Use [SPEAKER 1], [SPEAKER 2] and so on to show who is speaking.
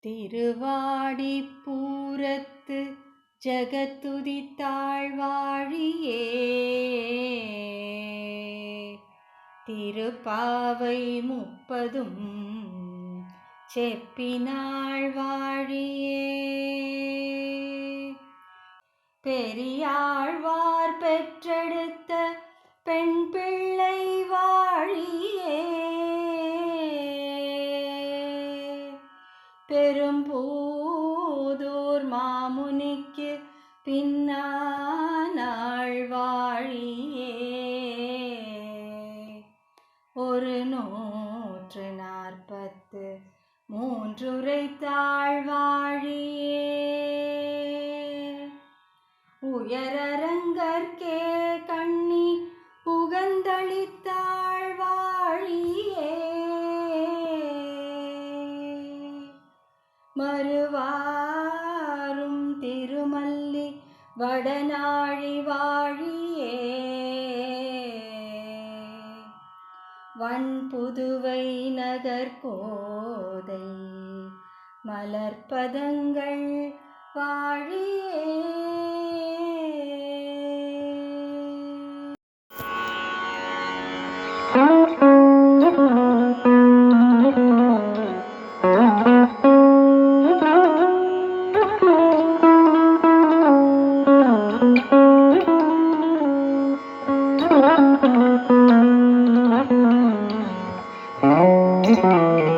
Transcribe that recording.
[SPEAKER 1] திருவாடி பூரத்து ஜகத்துதி தாழ்வாழியே. திருப்பாவை முப்பதும் செப்பினாள் வாழியே பெரியாழ்வார் பெற்றெடுத்த பெண் பிள்ளை வாழியே. பெரும்பூதூர் மாமுனிக்கு பின்னாள் வாழியே. ஒரு நூற்று நாற்பத்து மூன்றுரைத்தாள் வாழியே. உயரங்கற்கே மறுவாரும் திருமல்லி வடநாழி வாழியே. வன் புதுவை நகர்கோதை மலர்பதங்கள் வாழி
[SPEAKER 2] Thank you.